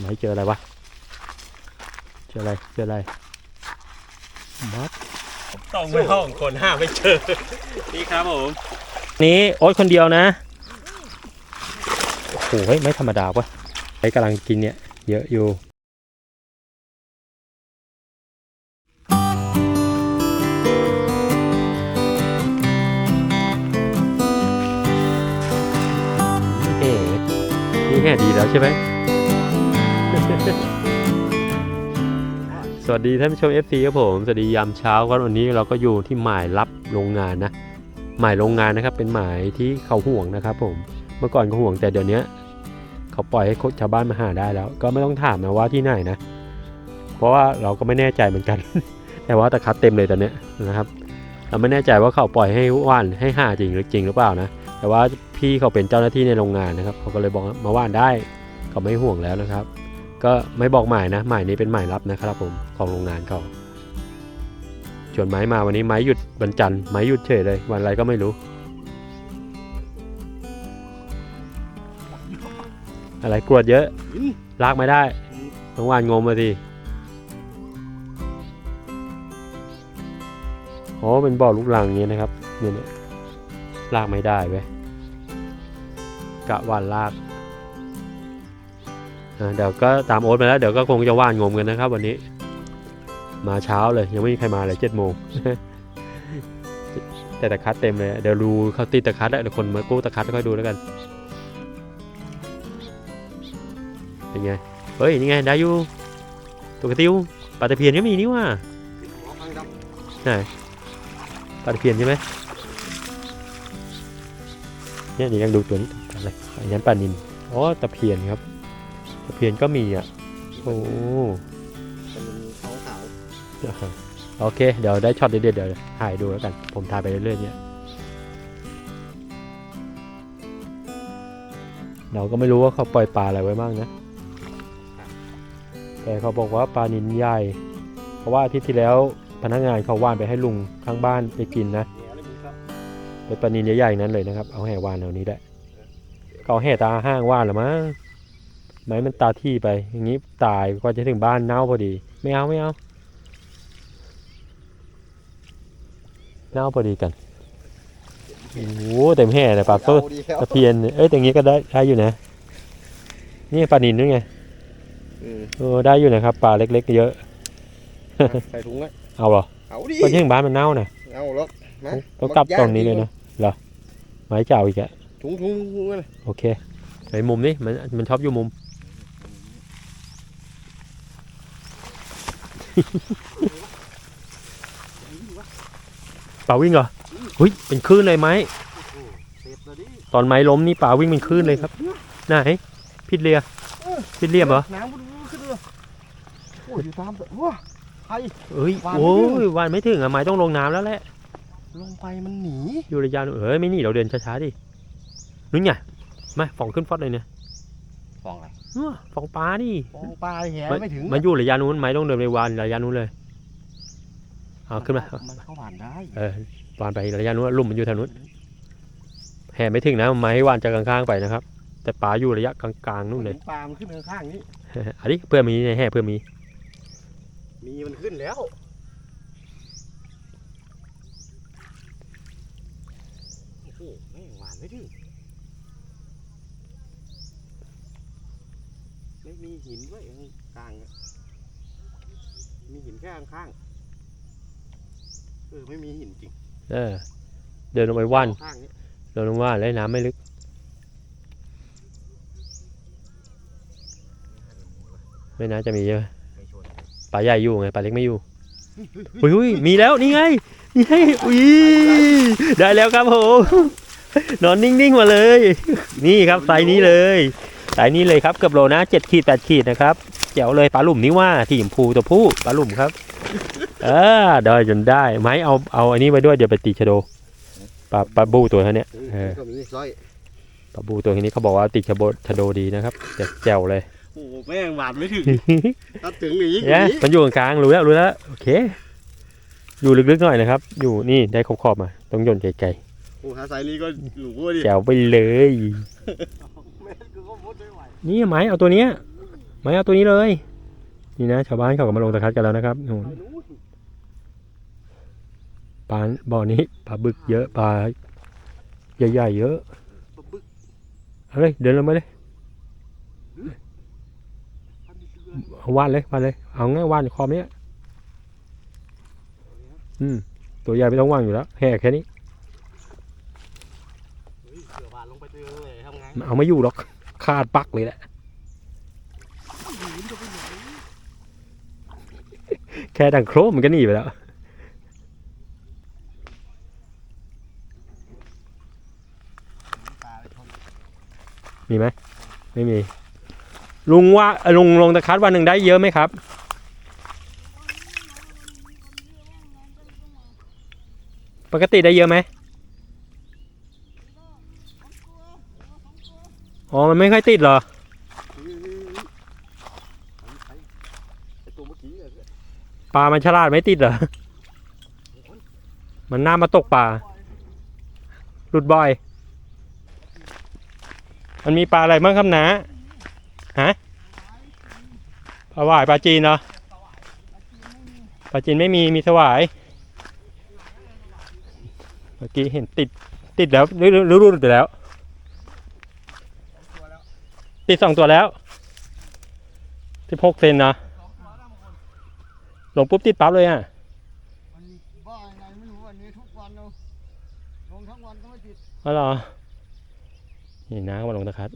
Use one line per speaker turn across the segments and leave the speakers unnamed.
ไหนเจออะไรวะ เจออะไร เจออะไรบัส
ต้องไปห้องคนห้าไม่เจอ นี่ครับผม
นี้โอ๊ตคนเดียวนะ โอ้โหเฮ้ยไม่ธรรมดาวะไอ้กำลังกินเนี่ย เยอะอยู่ วัสดีท่านผู้ชม FC ครับผม สวัสดียามเช้าครับวันนี้เราก็อยู่ที่หมายรับโรงงานนะ หมายโรงงานนะครับ เป็นหมายที่เขาห่วงนะครับ ผม เมื่อก่อนเขาห่วงแต่เดี๋ยวนี้เขาปล่อยให้ชาวบ้านมาหาได้แล้ว ก็ไม่ต้องถามนะว่าที่ไหนนะ เพราะว่าเราก็ไม่แน่ใจเหมือนกัน แต่ว่าตะคัดเต็มเลยตอนนี้นะครับ เราไม่แน่ใจว่าเขาปล่อยให้ว่านให้หาจริงหรือจริงหรือเปล่านะ แต่ว่าพี่เขาเป็นเจ้าหน้าที่ในโรงงานนะครับ เขาก็เลยบอกมาว่านได้เขาไม่ห่วงแล้วนะครับ ก็ไม่บอกหมายนะหมายนี้เป็นหมายลับนะครับผมของโรงงานเขาส่วนไม้มาวันนี้ไม้หยุดวันจันทร์ไม้หยุดเฉยเลยวันอะไรก็ไม่รู้ อะไรกรวดเยอะ ลากไม่ได้ต้องวานงมมาสิโอ้เป็นบ่อลูกลังอย่างนี้นะครับเนี่ยลากไม่ได้เว้ยกะวานลาก เดี๋ยวก็ตามโอ๊ตมาแล้วเดี๋ยวก็คงจะว่านงมกันนะครับ วันนี้ มาเช้าเลย ยังไม่มีใครมาเลยเจ็ดโมงแต่ตะคัดเต็มเลยเดี๋ยวดูเขาติดตะคัดแล้วเดี๋ยวคนมากู้ตะคัดค่อยดูแล้วกันเป็นไงเฮ้ยนี่ไงได้อยู่ตัวกระติวปลาตะเพียนก็มีนี่ว่าไหนปลาตะเพียนใช่ไหมเนี่ยนี่ยังดูตัวนี้อะไรอันนั้นปลานินอ๋อตะเพียนครับ เพียนก็มีอะ โอ้
เป็นขาวขาว
โอเค เดี๋ยวได้ช็อตเด็ดๆเดี๋ยวถ่ายดูแล้วกัน ผมถ่ายไปเรื่อยๆเนี่ยเราก็ไม่รู้ว่าเขาปล่อยปลาอะไรไว้บ้างนะ แต่เขาบอกว่าปลานินใหญ่ เพราะว่าอาทิตย์ที่แล้วพนักงานเขาว่านไปให้ลุงข้างบ้านไปกินนะ
เหนียวเลยมีครับ
เป็นปลานินใหญ่ๆนั้นเลยนะครับ เอาแห่ว่านเอานี้ได้เขาเอาแห่ตาห้างว่านเหรือมั้ง ไม้มันตาที่ไป อย่างนี้ตายกว่าจะถึงบ้านเน่าพอดี ไม่เอาไม่เอาเน่าพอดีกันโอ้โหเต็มแห่เลยปลาเปิ้ล
ดีแล้ว
ตะเพียนเอ้ยแต่อย่างงี้ก็ได้ได้อยู่นะ นี่ปลานินด้วยไง
อืม
เออได้อยู่นะครับปลาเล็กๆเยอะ
ใส่ถุงไว้
เอาเหรอ
เอาดิ
ก็ที่ถึงบ้านมันเน่านะ
เอาแล้วนะ
ต้องกลับตรงนี้เลยนะเหรอไม้เจ้าอีกอะ
ถุงถุงถุงเลย
โอเคไอ้มุมนี้มันมันชอบอยู่มุม ป่าวิ่งเหรอหุ้ยเป็นคลื่นเลยไหม
เสร็จแล้วดิ
ตอนไม้ล้มนี่ป่าวิ่งเป็นคลื่นเลยครับ ไหนพิดเรียพิดเรียบเหรอ
น้ำขึ้นเลยโอ้ยอยู่ตามว้าไอ
เอ้ยวา
นไม่
โอ้
ถึง
ยวานไม่ถึงอะไม้ต้องลงน้ำแล้วแหละ
ลงไปมันหนี
อยู่ระยะนู้นเอ้ยไม่หนี่เราเดินช้าๆดินู้นไงมาฟองขึ้นฟอดเลยเนี่ย
ฟองอะไร
อ้อ ฟองปลานี่
ฟองปลาแหไม่ถึง
มันอยู่ระยะนู้นไม้ต้องเดินไปวานระยะนู้นเลยเอาขึ้นมา
มันเข้าผ่านได้
เออวานไประยะนู้นลุ่มมันอยู่ทางนู้นแห่ไม่ถึงนะไม้วานจะข้างๆไปนะครับ แต่ปลาอยู่ระยะกลางๆนู่นเลย
ปลามันขึ้นข้างๆนี้
อันนี้เพื่อมีในแห่เพื่อมี
มีมันขึ้นแล้วโอ้โหแม่งหวานไม่ถึงไม่มีหินด้วยกลางอะมีหินแค่ข้างๆเออไม่มีหินจริง
เออ เดินลงไปว่าน
ข้างนี้
เดินลงว่านแล้วน้ำไม่ลึกไม่น่าจะมีใช่ไหม
ไปชน
ปลาใหญ่อยู่ไงปลาเล็กไม่อยู่อุ้ยอุ้ยมีแล้วนี่ไงนี่ไงอุ้ยได้แล้วครับผมนอนนิ่งๆมาเลย นี่ครับไซส์นี้เลย ไซส์นี้เลยครับเกือบโลนะเจ็ดขีดแปดขีดนะครับแจ๋วเลยปลาหลุมนี่ว่าที่มพูตัวผู้ปลาหลุมครับ เออได้จนได้ไหมเอาเอาอันนี้ไว้ด้วยเดี๋ยวไปตีชะโดปลาปลาบูตัวเท่านี้เออ
ก็มีร้อย
ปลาบูตัวนี้เขาบอกว่าติดชะโบชะโดดีนะครับแจ๋วเลย
โอ้โหแม่งหวานไม่ถึงถ้าถึงอย่างนี้
เนี่ยมันอยู่กลางๆรู้แล้วรู้แล้วโอเค อยู่ลึกๆหน่อยนะครับ อยู่นี่ได้ขอบๆมาต้องโยนไกล
โอ้หาไซส์นี้ก็หรูดิ
ๆแจ๋วไปเลย นี่ไหมเอาตัวเนี้ยไม่เอาตัวนี้เลย นี่นะชาวบ้านเขาก็มาลงตะคัดกันแล้วนะครับโอ้โห
ไปนู้น
ปลาบ่อนี้ปลาบึกเยอะปลาใหญ่ๆเยอะ
ปลาบึก
เอาเลยเดินลงมาเลย
พันธุ์เชือ
เอาว่านเลยว่านเลย เอาง่ายว่านคอมเนี้ยอืมตัวใหญ่ไม่ต้องว่างอยู่แล้วแห่แค่นี้
เฮ้ยเสือบานลงไปเจอเลยทำไง
เอาไม่อยู่หรอกขาดปักเลยแหละแค่ดังโครมมันก็หนีไปแล้วมีไหมไม่มี ลุงว่าลุงลงตะคัดวันหนึ่งได้เยอะไหมครับ ปกติได้เยอะไหม อ๋อ มันไม่ค่อยติดเหรอ
ตัวเมื่อกี้อะ
ปลา มันฉลาดไม่ติดเหรอ มันน่ามาตกปลา หลุดบ่อย มันมีปลาอะไรบ้างครับนะฮะ ปลาหวายปลาจีนเหรอ ปลาจีนไม่มี มีสวาย เมื่อกี้เห็นติด ติดแล้วรือหรือหรือหลุดไปแล้ว ติดสองตัวแล้วสิบหกเซนนะหลงปุ๊บติดปั๊บเลยอะ
มันบ้าไงไม่รู้วันนี้ทุกวันเราลงทั้งวันก็ไม่ติด
อ๋อเหรอนี่น้าก็มาลงตะคัด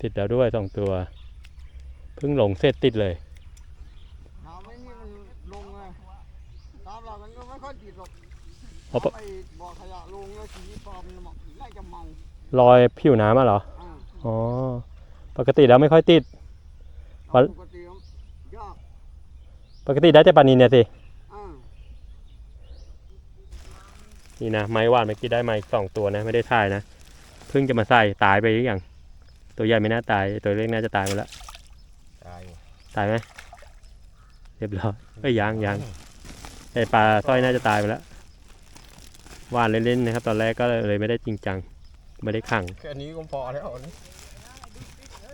ติดแล้วด้วยสองตัว เพิ่งลงเสร็จติดเลย
ถามไอ้นี่มันลงไงตามหลักมันก็ไม่ค่อยติดหรอก
เพราะปะ
ไอ้บ่อขยะลงแล้วสีปลอมมันบอกน่าจะเมา
รอยผิวน้ำอะเหรอ
อ่า
อ๋อ ปกติแล้วไม่ค่อยติด วั
เอา
น
ปกติมันยาก
ปกติได้แต่ปลานินเนี่ยสิ
อ่า
นี่นะไม้หวานเมื่อกี้ได้มาอีกสองตัวนะ ไม่ได้ถ่ายนะ เพิ่งจะมาใส่ตายไปหรือยัง ตัวใหญ่ไม่น่าตาย ตัวเล็กน่าจะตายไปแล้ว
ตาย
ตายไหมเรียบร้อยเอ้ยยังยังไอปลาสร้อยน่าจะตายไปแล้ว วานเล่นๆนะครับ ตอนแรกก็เลยไม่ได้จริงจัง ไม่ได้ขัง
แค่นี้ก็พอแล้วอันนี้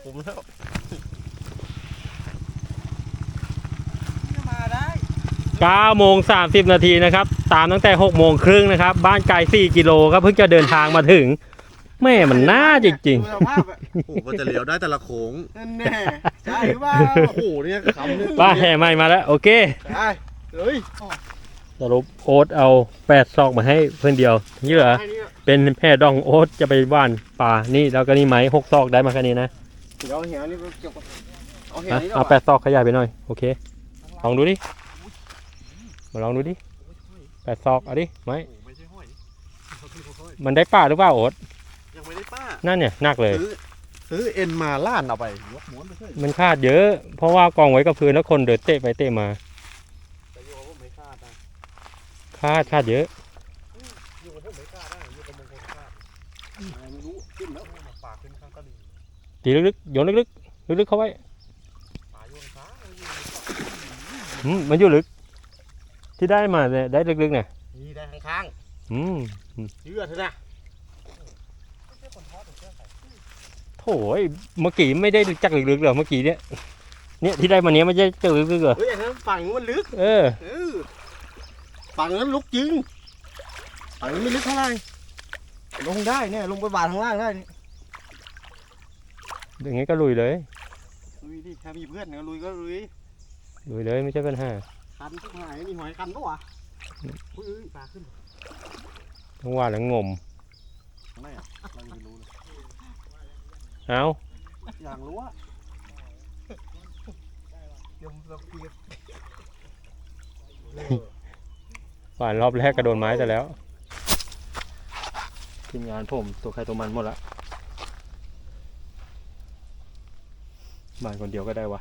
ผมแล้วมาได้
9โมง30 นาทีนะครับ ตามตั้งแต่ 6 โมงครึ่งนะครับ บ้านไกล4กิโลครับเพิ่งจะเดินทางมาถึง แม่มันน่าจริง
ดูสภาพอะ
โอ้โหมันจะเหลียวได้แต่ละโค้ง
นั่นแน่ใช่หรือเปล่า
โอ้โหเนี่ยคำเนี่ย
ๆ ป้าแห่ใหม่มาแล้ว โอเค
ใช่เฮ้ย
สรุปโอ๊ตเอา8ซอกมาให้เพื่อนเดียวที่เหลือ
ไอ้นี่
เป็นแพร่ดองโอ๊ตจะไปว่านปลานี่แล้วก็นี่ไหมหกซอกได้มาแค่นี้นะ
เดี๋ยวเอาเหี่ยวนี่ไปเก็บก่อนเอาเหี่ยว
อะ
นี่
เอาแปดซอกขยายไปหน่อยโอเคลองดูดิมาลองดูดิแปดซอกเอาดิไหม
โอ้โหไม่ใช่ห้อยค่อย
มันได้ปลาหรือเปล่าโอ๊ต
ๆยังไม่ได้ป้า
นั่นเนี่ยหนักเลย
ซื้อซื้อเอ็นมาล่านเอาไปยกม้วนไปเฉย
มันคาดเยอะ เพราะว่ากองไว้กับพื้นแล้วคนเดินเตะไปเตะมา
แต่โยผมไม่คาดนะ
คาดคาดเยอะ
โยผมไม่คาดนะโยกับมงคลคาด
อะไรไม่รู้ขึ้นแล้ว
มาปากขึ้นข้างกะหรี่
ตีลึกๆโยนลึกๆลึกๆเข้าไว้
ปลาโยนช้าโยน
อืมมันอยู่ลึก ที่ได้มาเนี่ยได้ลึกๆเนี่ย
นี่ได้ข้าง
อืม
ๆเชื่อเถอะนะ
โถ่เอ้ยเมื่อกี้ไม่ได้จักลึกๆเหรอเมื่อกี้เนี่ยเนี่ยที่ได้มาเนี้ยไม่ใช่จักลึกๆเหรอ
เฮ้ยอันนั้นฝั่งนู้นมันลึก
เออ
เออ ฝั่งนั้นลึกจริงฝั่งนี้ไม่ลึกเท่าไหร่ลงได้เนี่ยลงไปบาดข้างล่างได้นี่
อย่างงี้ก็ลุยเลย
ลุยดิถ้ามีเพื่อนเนี่ยลุยก็ลุย
ลุยเลยไม่ใช่ปัญหา
คันทุกหายนี่หอยคันปะวะอุ้ยเอ้ยปลาขึ้น
ทั้งว่าแล้วงม
ไม่อะเรายังไม่รู้เลย
เอา
อยากรู้ว่า
เดี๋ยวเราคุยกัน
หวานรอบแรกกระโดนไม้แต่แล้วทีมงานผมตัวใครตัวมันหมดละบ้านคนเดียวก็ได้วะ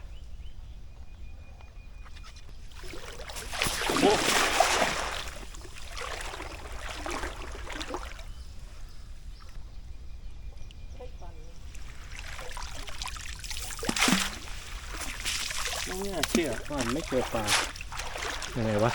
ไม่น่าเชื่อว่ามันไม่เจอปลายังไงวะ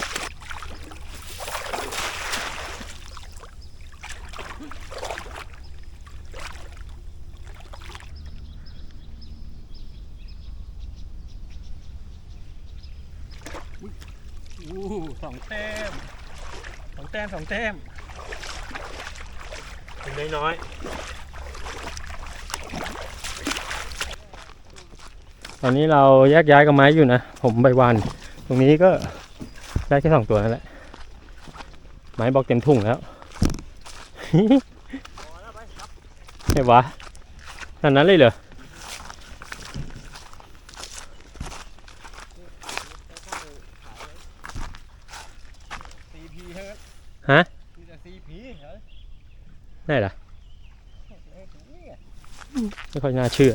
สองแต้มส องแต้มสองแต้ม
เป็นน้อยตอนนี้เราแยกย้ายกับไม้อยู่นะ ผมใบวานตรงนี้ก็ได้แค่สองตัวนั่นแหละ ไม้บอกเต็มถุงแล้วเห็นวะขนาดนั้นเลยเหรอ
ซีพีเฮ้ย
ฮะ
มีแต่ซีพีเหรอ
ได้เหรอ
นี่ไง
ไม่ค่อยน่าเชื่อ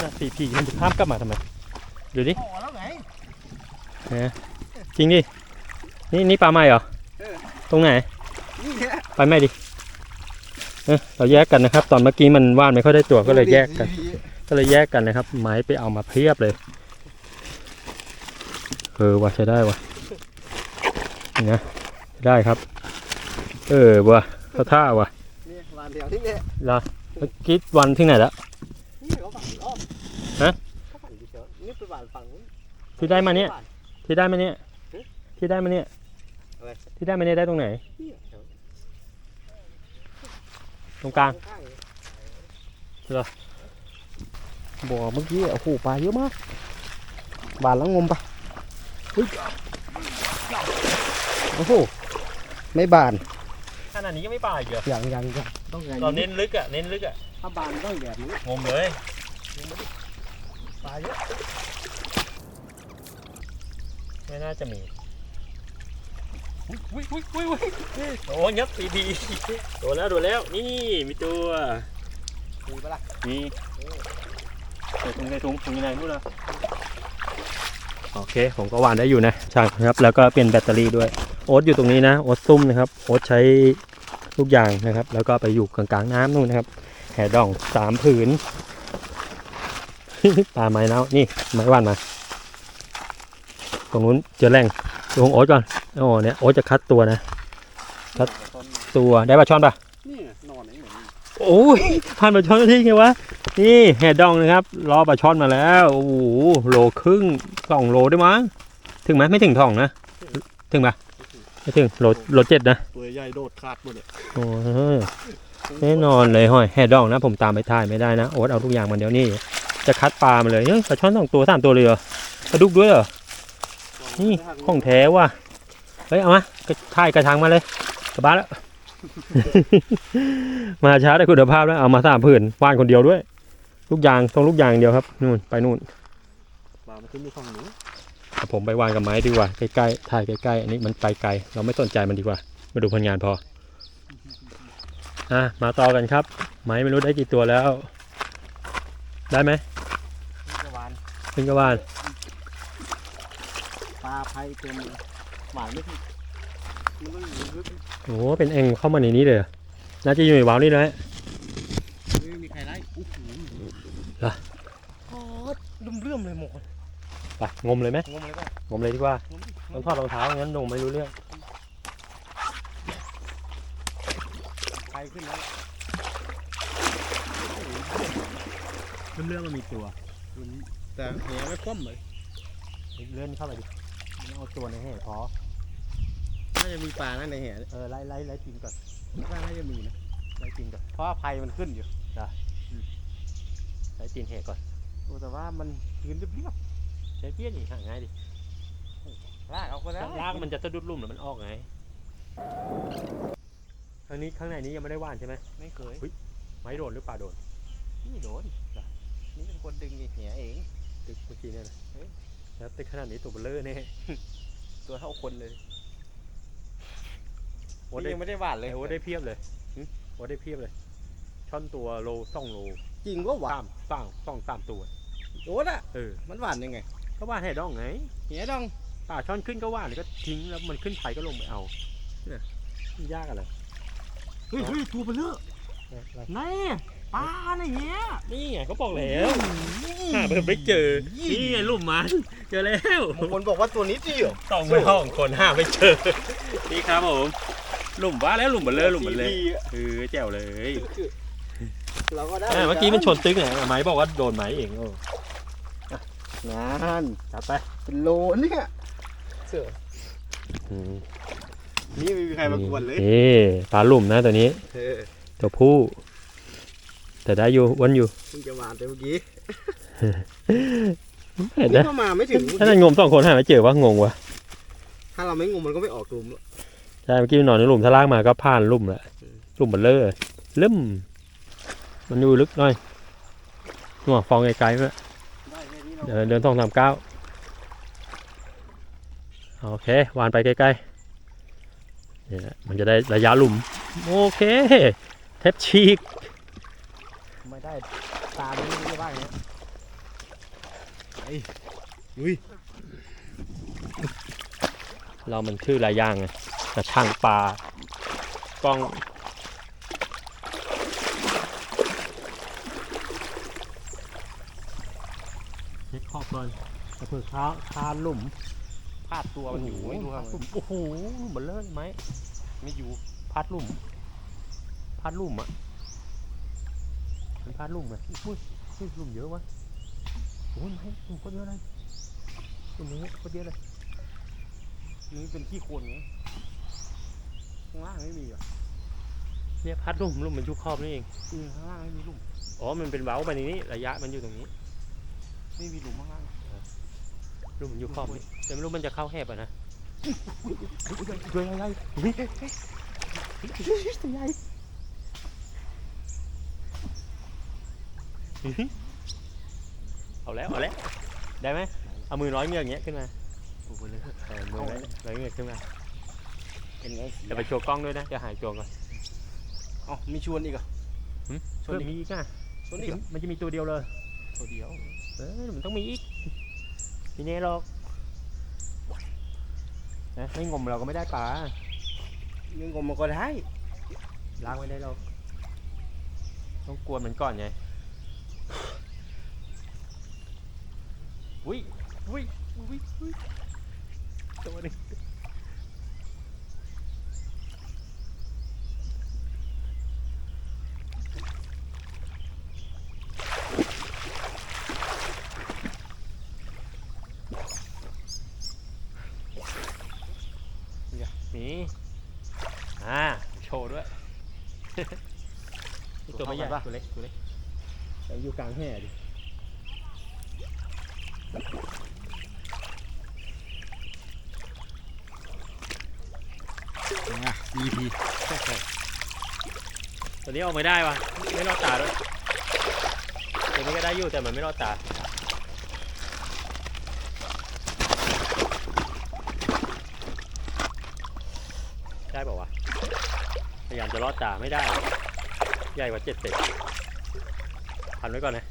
น่าสี่พีมันจะข้ามกลับมาทำไมดูดิ
พอแล้วไง
จริงดิ นี่นี่ปลาใหม่เหรอ
เออ
ตรงไหน
นี่แหละ
ไปไหม่ดิเอ้ยเราแยกกันนะครับ ตอนเมื่อกี้มันว่านไม่ค่อยได้ตัวก็เลยแยกกัน
CP
ก็เลยแยกกันนะครับ ไม้ไปเอามาเพียบเลย เออว่าใช้ได้ว่ะนี่นะใช้ได้ครับ เออว่ะเขาท่าว่ะ
นี่วันเดียวที่เนี่ย
ละเมื่อกี้วันที่ไหนละ
นี่เขาฝันอ้อม
ฮะ
เขาฝันเฉยๆนี่เป็นฝันฝั่งนู้น
ที่ได้มาเนี่ย ที่ได้มาเนี่ย
เอ๊ะ
ที่ได้มาเนี่ย
อะไร
ที่ได้มาเนี่ยได้ตรงไหน
นี่แถว
ตรงกลาง
ข้างๆเลย
บอกเมื่อกี้โอ้โหปลาเยอะมากบานแล้วงมปะเฮ้ย โอ้โห
ไม่บาน
ขนาดนี้ยังไม่ปลาอีกเหรอ
อย่างยังยังต้องอย่าง
เรา
นี้
เน้นลึกอะ เน้นลึกอะ
ถ้าบานต้องแบบนี้
งมเลย
ปลาเยอะ
ไม่น่าจะมีอุ้ยอุ้ยอุ้ยอุ้ยโอ้ยับปีดีโดนแล้วโดนแล้ว นี่มีตัว
มีปะล่ะ
มีใส่ถุงใส่ถุงถุงยังไงนู่นเลย โอเค ผมก็วานได้อยู่นะช่างครับ แล้วก็เปลี่ยนแบตเตอรี่ด้วย โอ๊ตอยู่ตรงนี้นะ โอ๊ตซุ่มนะครับ โอ๊ตใช้ทุกอย่างนะครับ แล้วก็ไปอยู่กลางๆน้ำนู่นนะครับ แห่ดองสามผืน ปลาไม้เน่านี่ไม้ว่านมา ตรงนู้นเจอแรงดูของโอ๊ตก่อน โอ้เนี่ย โอ๊ตจะคัดตัวนะครับตัว ได้ปลาช่อนปะ
นี่นอน
โอ้ยผ่านปลาช่อนที่ไงวะ นี่แห่ดองนะครับ รอปลาช่อนมาแล้ว โอ้โหโลครึ่งสองโลได้มั้ง ถึงไหมไม่ถึงทองนะ ถึงปะไม่ถึงโลโลเจ็ดนะ
ตัวใหญ่โดดขาดหมดเลย
โอ้ยแน่นอนเลยห้อยแห่ดองนะ ผมตามไปถ่ายไม่ได้นะ โอ๊ตเอาทุกอย่างมาเดี๋ยวนี้ จะคัดปลามาเลยเฮ้ยปลาช่อนสองตัวสามตัวเลยเหรอปลาดุกด้วยเหรอ นี่ของแท้ว่ะ เฮ้ยเอามากระถ่ายกระชังมาเลยกลับบ้านแล้ว มาช้าได้คุณภาพแล้วเอามาสามผืนวานคนเดียวด้วย ลูกยางต้องลูกยางเดียวครับนู่นไปนู่น
ปลามันขึ้นอยู่ฝั่งนู้น
เอาผมไปวางกับไม้ดีกว่าใกล้ๆถ่ายใกล้ๆอันนี้มันไปไกล เราไม่สนใจมันดีกว่า มาดูผลงานพออะมาต่อกันครับ ไม้ไม่รู้ได้กี่ตัวแล้ว ได้ไหม
นี่จะหวาน
ขึ้นก็วาน
ปลาไพเต็มเลยหวานไม่ผิด
โอ้โหเป็นเองเข้ามาในนี้เลยเหรอน่าจะอยู่ในวาล์วนี่นะ
ไม่มีใครไล่โอ้โห
เหรอ
โอ้ลุ่มเรื่อมเลยหมด
ไปงมเลยไหม
งงเลยป่ะ
งมเลยดีกว่า
งงดิ
ต้องถอดรองเท้างั้นลงไม่รู้เรื่อง
ไปขึ้นแล้ว
เรื่องมันมีตัว
แต่แหไม่คว่ำเลย
เลื่อนเข้าไปดิมันเอาตัวในแห่พอ
น่าจะมีปลานะในแหน
เออไล่ไล่ไล่กินก่อน
ว่าน่าจะมีนะ
ไล่กินก่อน
เพราะว่าไพมันขึ้นอยู่
ไล่กินแห่ก่อน
โอ้แต่ว่ามันยืนเรียบ
ใช้เพี้ยนอีกห่างง่ายดิ
ๆลากเอาก็ได้
ลากมันจะสะดุดลุ่มหรือมันออกไงครั้งนี้ข้างในนี้ยังไม่ได้ว่านใช่ไหม
ไม่เคย
ไม้โดนหรือปลาโดน
นี่โดนนี่เป็นคนดึงไอ้แหเอง
ตึกเมื่อกี้เนี่ยนะเฮ้ยแล้วตึกขนาดนี้ตัวเบลเลอร์แน่
ตัวเท่าคนเลย
โอ้
นี่
ได้
ยังไม่ได้หวานเลย
โอ้ได้เพียบเลยหึโอ้ได้เพียบเลย ช่อนตัวโลสองโล
จริงก็หวาน
สามสองสองสามตัว
โอ้น่ะ
เออ
มันหวานยังไง
ก็ว่านแห่ดองไง
แหดอง
ป่าช่อนขึ้นก็ว่านก็ทิ้งแล้วมันขึ้นไผ่ก็ลงไปเอา
เนี่ย
มันยากอะไร
เฮ้ยเฮ้ยตัวเบลเลอร์แน่ปลาในเหี้ย
นี่ไงเขาบอกแล้วหาเพิ่มไม่เจอ นี่ไงลุ่มมันเจอแล้ว
บางคนบอกว่าตัวนี้เดียว
สองไม่ห้องคนห้าไม่เจอ นี่ครับผม หลุมว่าแล้วหลุมเบลเลอร์หลุมเบลเลอร์เออแจ๋วเลย
เราก็ได้
อะเมื่อกี้มันชนตึกไงไม้บอกว่าโดนไม้เองโอ้อะ
นาน
จับไป
เป็นโลเนี่ยเสือ
อืม
นี่ไม่มีใครมากวนเลย
นี่ปลาหลุมนะตัวนี้
เออ
ตัวผู้แต่ได้อยู่วันอยู่
เพิ่งจะมาแต่เมื่อกี้
เห็น
นี่
นะ
ก็มาไม่ถึงเมื่อ
ถ้า
กี้
นั่นงมสองคนหาไม่เจอว่างงวะ
ถ้าเราไม่งมมันก็ไม่ออกกลุ่มหรอก
ใช่เมื่อกี้นอนในหลุมถ้าลากมาก็ผ่านหลุมแหละหลุมเบลเลอร์ลึมมันอยู่ลึกหน่อยหัวฟองไกลๆเพื่อ
ได้แค่นี้เรา
เดินเดินสองสามเก้าโอเควานไปใกล้ๆเนี่ยมันจะได้ระยะหลุม โอเคเทปฉีก
ไม่ได้ตาไม่รู้จะว่าอย่างเงี้ยไอ้ลุย
เรามันชื่อหลายอย่างไง กระช่างปลากล้อง เช็คขอบก่อนกระเพื่อค้าคาหลุม
พาดตัวมันอยู่ไม่รู้ครับ
หลุมโอ้โหหลุมเบลเลอร์ไหม
ไม่อยู่
พัดหลุมพัดหลุมอะมันพัดหลุมอะอุ้ยอุ้ยหลุมเยอะวะโอ้ยไม่หลุมโคตรเยอะเลยหลุมนี้โคตรเยอะเลย
นี่เป็นขี้โคลนไงข้างล่างไม่มีเหรอ
เนี่ยพัดหลุมหลุมมันอยู่ขอบนี่เอง
อืมข้างล่างไม่มีหลุม
อ๋อมันเป็นเว้าไปในนี้ระยะมันอยู่ตรงนี้
ไม่มีหลุมข้างล่าง
หลุมมันอยู่ขอบนี่แต่ไม่รู้มันจะเข้าแหบอะนะ
ด้วยอะไร
เอาแล้วเอาแล้วได้ไหมเอามือร้อยเงือกอย่างเงี้ยขึ้นมา
โอ้โหเลย
เออมือร้อยร้อยเงือกขึ้นมา
เป็นไง
จะไปโชว์กล้องด้วยนะ จะหายโจวก่อน
อ๋อมีชวนอีกเหรอ
หึ
ชวน
เพิ่ม
อีก
มีอีกอะ
ชวน
มัน
อีก
จะ
เหรอ
มันจะมีตัวเดียวเลย
ตัวเดียว
เออมันต้องมีอีกมีแน่หรอกนะไม่งมเราก็ไม่ได้ปลา
ยังงมมันก็ได้
ล้างไม่ได้หรอกต้องกวนมันก่อนไงอุ้ยอุ้ยอุ้ยอุ้ยตัวหนึงเนี่ยนี่อ่าโชว์ด้วย ตัวไม่ใหญ่ตัวเล็กตัวเล็กแต่ อยู่กลางแห่ดิ
ดีพี
ตัวนี้ออกไม่ได้วะไม่รอดตาด้วยตัวนี้ก็ได้อยู่แต่มันไม่รอดตาได้เปล่าวะพยายามจะรอดตาไม่ได้ ใหญ่กว่าเจ็ดเซน พันไว้ก่อนนะ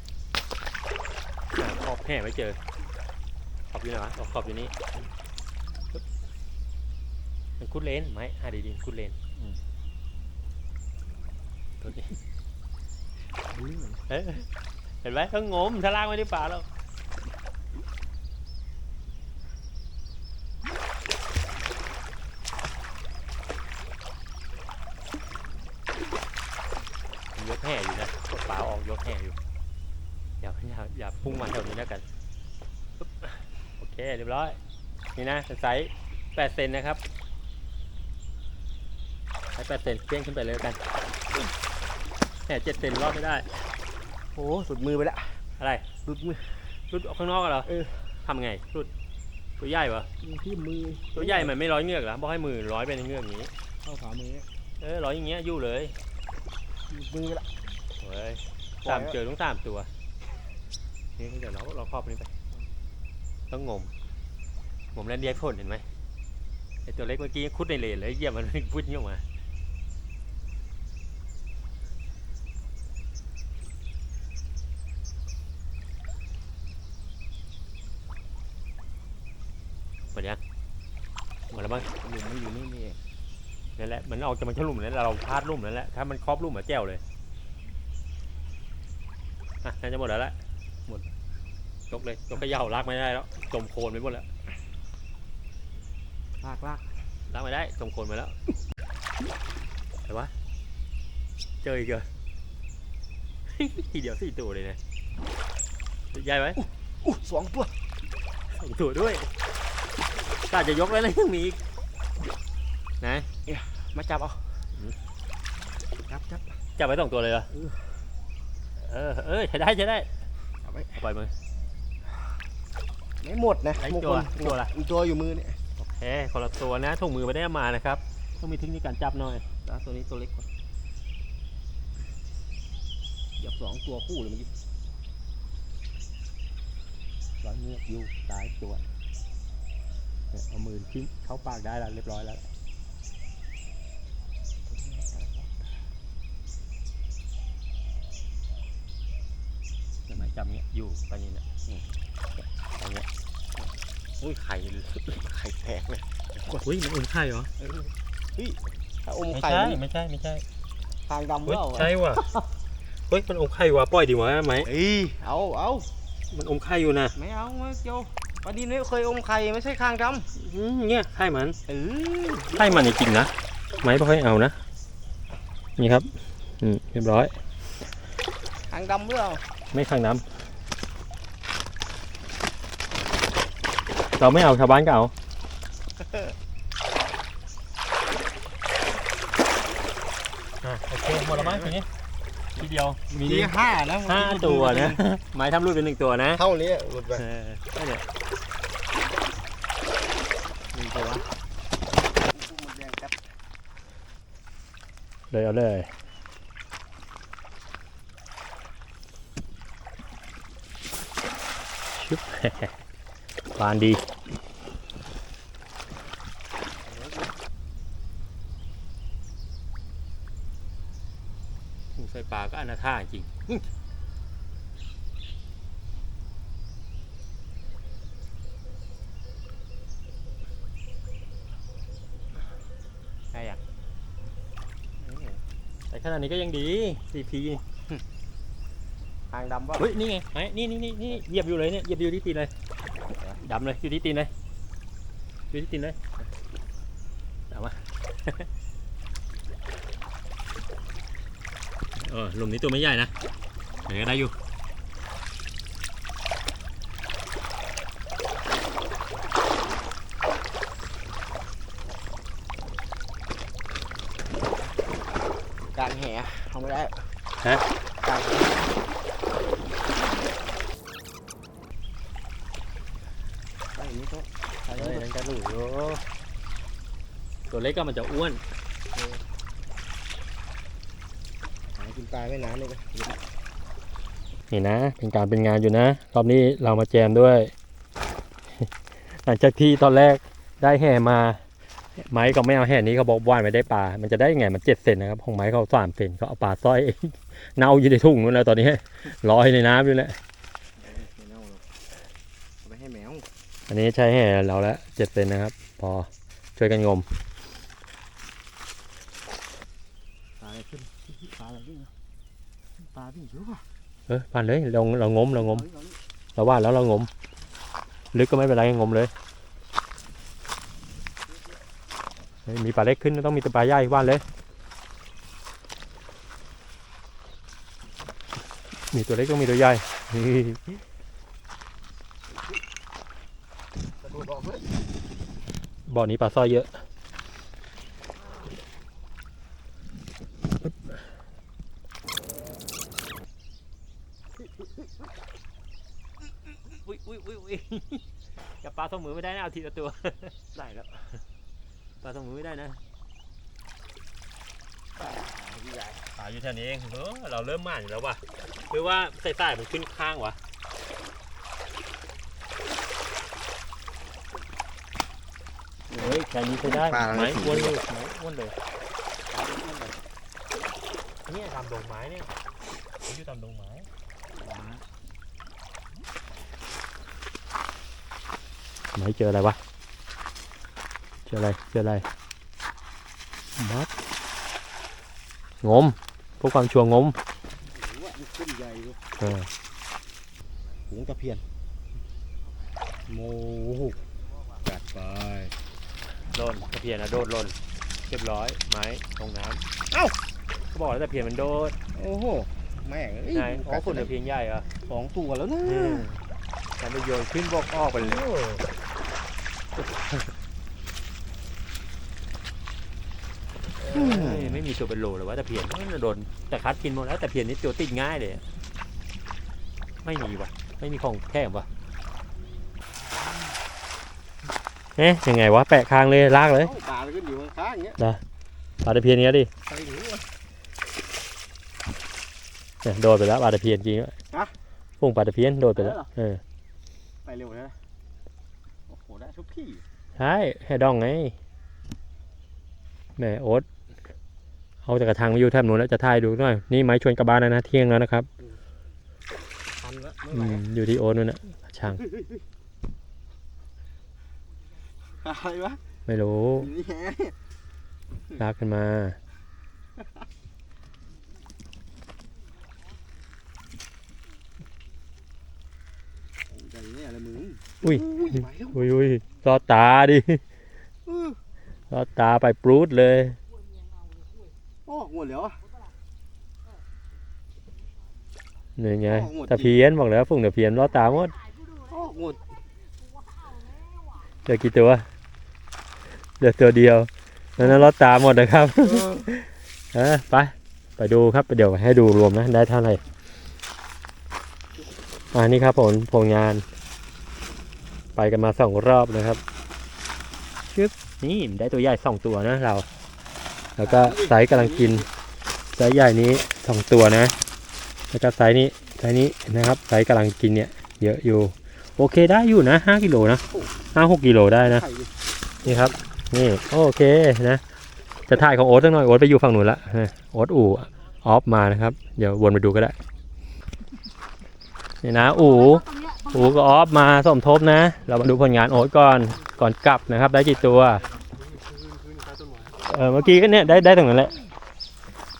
หาขอบแห่ไม่เจอ ขอบอยู่ไหนวะอ๋อขอบอยู่นี่ปึ๊บมันคุดเลนไหมหาดีๆคุดเลนอืมตัวนี้เอ้ยเห็นไหมต้องงมถ้าลากไม่ได้ปลาแล้วยกแห่อยู่นะกดปลาออกยกแห่อยู่ อย่าอย่าอย่าพุ่งมาแถวนี้แล้วกันปึ๊บโอเคเรียบร้อย นี่นะไซส์แปดเซนนะครับไซส์แปดเซนเพี้ยงขึ้นไปเลยแล้วกันแห่เจ็ดเซนรอดไม่ได้
โอ้สุดมือไปแล้ว
อะไร
หลุดมือ
รุดออกข้างนอกเหรอ
เออ
ทำไงรุดตัวใหญ่ปะ
ที่มือ
ตัวใหญ่มันไม่ร้อยเงือกเหรอบอกให้มือร้อยไปในเงือกอย่างนี้
เข้าขามือเนี่ย
เออร้อยอย่างเงี้ยอยู่เลย
หลุดมือไปแล้ว
เฮ้ย
ปล่อย
สาม
ไว้
เจอต้องสามตัวนี่เดี๋ยวเราเราครอบนี้ไปต้องงม งมแล้วเรียกผลเห็นไหมไอตัวเล็กเมื่อกี้คุดในเลนเลยเหยียบมันพุดนี่ออกมาหมดยังหมดแล้วมั้ง
หลุมมันอยู่นี่นี่เอง
นั่นแหละมันออกจากมันฉลุมนั่นแหละเราพลาดลุ่มนั่นแหละถ้ามันครอบลุ่มมาแจ้วเลยอะน่าจะหมดแล้วแหละหมดยกเลยยกกระเหย่าลากไม่ได้แล้วจมโคลนไปหมดแล้ว
ลากลาก
ลากไม่ได้จมโคลนไปแล้วแต่ว่าเจออีกเหรอทีเดียวสี่ตัวเลยนะใหญ่ไหม
อู้สองตัว
สองตัวด้วยกาจะยกแล้วนะยังมีอีกไหน
มาจับเอา
อืม
จับจับ
จับไว้สองตัวเลยเหรอ
เออ
เออเออใช้ได้ใช้ได้
เอาไว้
เอาปล่อยมือ
ไม่หมดนะ
ไอ้
มง
ตั
ควล
ตัวละ
อีกตัวอยู่มือเนี่ย
โอ เคคนละตัวนะถุงมือไม่ได้มานะครับ ต้องมีเทคนิคการจับหน่อย
แล้วตัวนี้ตัวเล็กกว่าหยับสองตัวคู่เลยเมื่อกี้
ร้อยเงือกอยู่ตายตัวเอามือทิ้งเข้าปากได้แล้วเรียบร้อยแล้วเดี๋ยวหมายจับเนี้ยอยู่ตอนนี้นะอืมตอนเนี้ย อุ้ยไข่เลย
ไข่แตกเลย
อุ้ยมันอมไข่เหรอ
ถ้าอม
ไม่
ไข่
ใช่
นี่
ไม่ใช่ไม่ใช่
ทางดำ
เฮ้ย
เปล่า
ใช่ว่ะเฮ้ยมันอมไข่ว่ะปล่อยดีวะไหม
เอ้ยเอาเอา
มันอมไข่อยู่นะ
ไม่เอาไม่เกี่ยวปลาดินไม่เคยอมไข่ไม่ใช่คางด
อืมเนี่ยไข่มันำ
เออ
ไข่มันจริงๆนะไม้ไม่ค่อยเอานะนี่ครับอืมเรียบร้อย
คางดำเปล่า
ไม่ข้างน้ำ เราไม่เอาชาวบ้านก็เอาอะโอเคหมดแล้วมั้งทีนี้ทีเดียวมี
ทีห้านะ
ห้าตัวนะไม้ทำรูปเป็นหนึ่งตัวนะ
เท่านี้หลุดไป
เออได้เนี่ยหนึ่งตัวเลยเอาเลยชึบ ปานดีใส่ปลาก็ อนาท่าจริงใช่ยังแต่ขนาดนี้ก็ยังดีซีพี
คางดำเปล่า
เฮ้ยนี่ไงไอ้นี่นี่นี่นี่เหยียบอยู่เลยเนี่ยเหยียบอยู่ที่ตีนเลยดำเลยอยู่ที่ตีนเลยอยู่ที่ตีนเลยดำมา เออหลุมนี้ตัวไม่ใหญ่นะยังไงได้อยู่
กลางแห่เอาไม่ได้
ฮะ
กลางแห่ไอ้นี่ก็ใส่
เฮ้ย
เลย
นั่นจะหลุอยู่ตัวเล็กก็มันจะอ้วน
หากิน ปลาไม่นานเลยก็
นี่นะ เป็นการเป็นงานอยู่นะ รอบนี้เรามาแจมด้วย หลังจากที่ตอนแรกได้แห่มา ไม้ก็ไม่เอาแห่นี้เขาบอกว่านไม่ได้ปลา มันจะได้ไงมันเจ็ดเซนนะครับ ของไม้เขาสามเซนเขาเอาปลาสร้อยเน่าอยู่ในถุงนู้นแล้วตอนนี้ลอยในน้ำอยู่แล้ว
ไม่เน่าหรอกเอาไปให้แมว
อันนี้ใช้แห่เราแล้วเจ็ดเซนนะครับ พอช่วยกันงม
ปลาอะไรขึ้นปลาอะไรขึ้น ปลาวิ่งเยอะว่ะ
เออผ่านเลยเราเรางมเรางม เราว่าแล้วเรางม ลึกก็ไม่เป็นไรงมเลยเฮ้ยมีปลาเล็กขึ้นต้องมีตัวปลาใหญ่ว่านเลย มีตัวเล็กต้องมีตัวใหญ่นี่
กระโดดออกเลย
บ่อนี้ปลาสร้อยเยอะ อุ้ย อุ้ยอุ้ยอุ้ยจับปลาสองมือไม่ได้นะเอาทีละตัว
ได้แล้ว
ปลาสองมือไม่ได้นะ
ใหญ่
ปลาอยู่แถวนี้เองเออเราเริ่มม่านอยู่แล้วว่ะหรือว่าใส่ใต้มันขึ้นข้างวะเฮ้ยแค่นี้ใช้ได้
ปลาอะไร
ไม้
สี
อ้วน
เล
เลยยไม้อ้วนเลยเนี่ยตามดงไม้เนี่ยผมอยู่ตามดงไม้ ไม้เจออะไรวะ เจออะไร เจออะไรมัดงมพวกความชัวร์งม
ว่ามันขึ้นใหญ่เลย
เออ
หูตะเพียนโมหุจัดไป
โดนตะเพียนนะโดดหล่นเรียบร้อยไม้ลงน้ำ
เอ้า
ก็บอกแล้วตะเพียนมันโดด
โอ้โหแม่งเอ้ย
ไงอ๋อฝุ่นตะเพียนใหญ่เหรอ
สองตัวแล้วนะ
อืมแต่ไม่โยนขึ้นบกออกไปเลย ไม่มีตัวเป็นโลเลยว่าแต่เพียนมันโดนแต่คัดกินหมดแล้วแต่เพียนนี่ตัวติดง่ายเลยอะไม่มีวะไม่มีของแท้วะเอ๊ะยังไงวะแปะคางเลยลากเลย
เอ้าปลามันก็อยู่ข้างๆเงี้ย
ปลาตะเพียนเนี้ยดิ
ไปหรือวะ
เนี่ยโดนไปแล้วปลาตะเพียนจริงอะ
ฮะ
พุ่งปลาตะเพียนโดนไปแล้ว
ไปแล้วเหรอ
เออ
ไปเร็วเลยนะโอ้โหได้ทุกที่
ใช่แค่ดองไงแหมโอ๊ต เอาจากกระทางมาอยู่แทบนู้นแล้วจะถ่ายดูหน่อย นี่ไม้ชวนกลับบ้านแล้วนะ เที่ยงแล้วนะครับ
ทันแล้วไม่
อื
ไหว
มอยู่ที่โอ๊ตนู่นน่ะช่าง
อะไรวะ
ไม่รู้
อยู่นี่แฮะ
ลากขึ้นมา
ใจเนี่ยอะไรมึง
อุ้ย
ไปแล้ว
อุ้ยอุ้ยรอดตาดิ
อื้อ
รอดตาไปปรูดเลย
โอ้ หมดแล้วอะ
นี่ไง
อ๋อหมด
ตะเพียนบอกแล้วฝุ่งตะเพียนรอดตาหมด
โอ้หมด
เหลือกี่ตัวเหลือตัวเดียวแล้วนั้นรอดตาหมดนะครับ
เออ
เออไปไปดูครับเดี๋ยวให้ดูรวมนะได้เท่าไหร่อ่านี่ครับผลผลงาน ไปกันมาสองรอบนะครับชึบนี่ได้ตัวใหญ่สองตัวนะเรา แล้วก็ไซส์กำลังกินไซส์ใหญ่นี้สองตัวนะ แล้วก็ไซส์นี้ไซส์นี้นะครับไซส์กำลังกินเนี่ยเยอะอยู่ โอเคได้อยู่นะห้ากิโลนะห้าหกกิโลได้นะ นี่ครับ นี่โอเคนะ จะถ่ายของโอ๊ตสักหน่อยโอ๊ตไปอยู่ฝั่งหนูละโอ๊ตอู่ออฟมานะครับ เดี๋ยววนไปดูก็ได้นี่นะอู่อู่ก็ออฟมาสมทบนะ เรามาดูผลงานโอ๊ตก่อนก่อนกลับนะครับ ได้กี่ตัว เออเมื่อกี้ก็เนี่ยได้ได้ตรงนั้นแหละ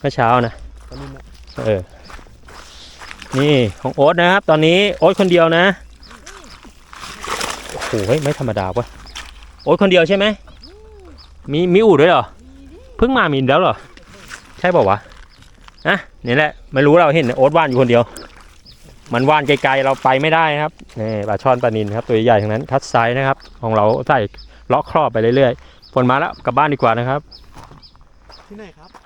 เมื่อเช้านะเออนี่ของโอ๊ตนะครับ ตอนนี้โอ๊ตคนเดียวนะโอ้โหไม่ธรรมดาว้ยโอ๊ตคนเดียวใช่ไหมมีมีอู่ด้วยเหรอเพิ่งมามีแล้วเหรอใช่เปล่าวะนะนี่แหละไม่รู้เราเห็นโอ๊ตว่านอยู่คนเดียว มันว่านไกลๆเราไปไม่ได้นะครับนี่ปลาช่อนปลานินครับตัวใหญ่ๆทั้งนั้นคัดไซส์นะครับ ของเราใส่เลาะครอบไปเรื่อยๆ ฝนมาแล้วกลับบ้านดีกว่านะครับ
ที่ไหนครับ